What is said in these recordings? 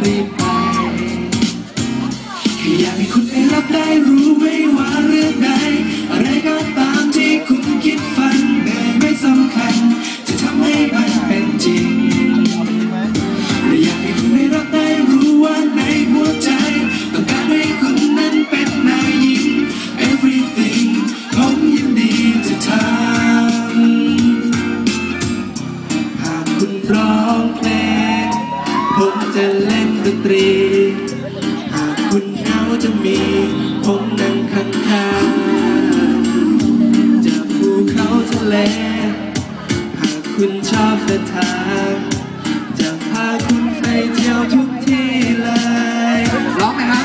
Patrick. คุณชอบเดินทางจะพาคุณไปเที่ยวทุกที่เลยร้องไหมฮะ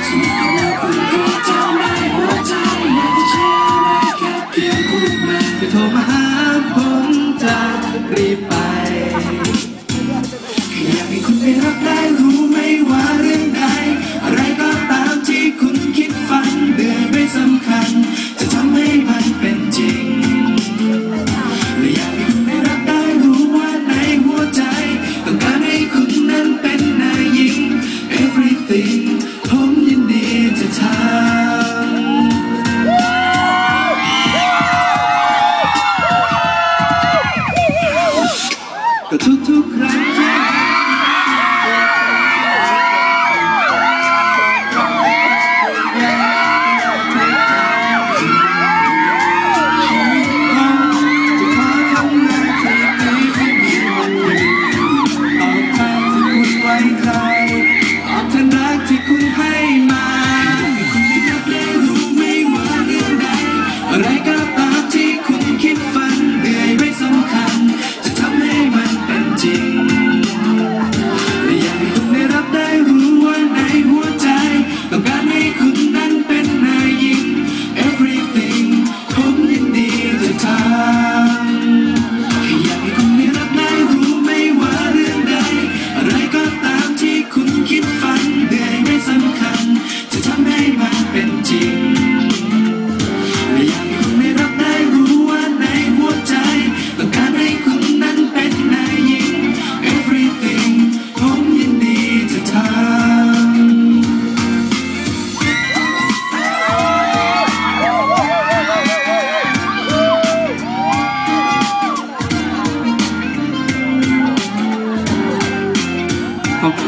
to cry.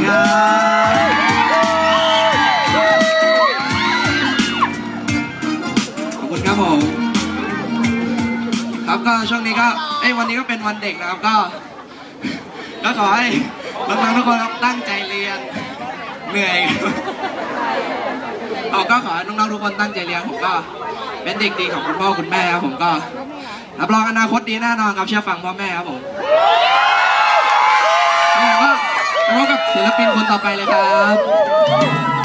ครับขอบคุณครับผมครับก็ช่วงนี้ก็เอ้วันนี้ก็เป็นวันเด็กนะครับก็ก็ขอให้น้องๆทุกคนตั้งใจเรียนเหนื่อยเอาก็ขอให้น้องๆทุกคนตั้งใจเรียนผมก็เป็นเด็กดีของคุณพ่อคุณแม่ครับผมก็รับรองอนาคตดีแน่นอนครับเชื่อฟังพ่อแม่ครับผมก็ พบกับศิลปินคนต่อไปเลยครับ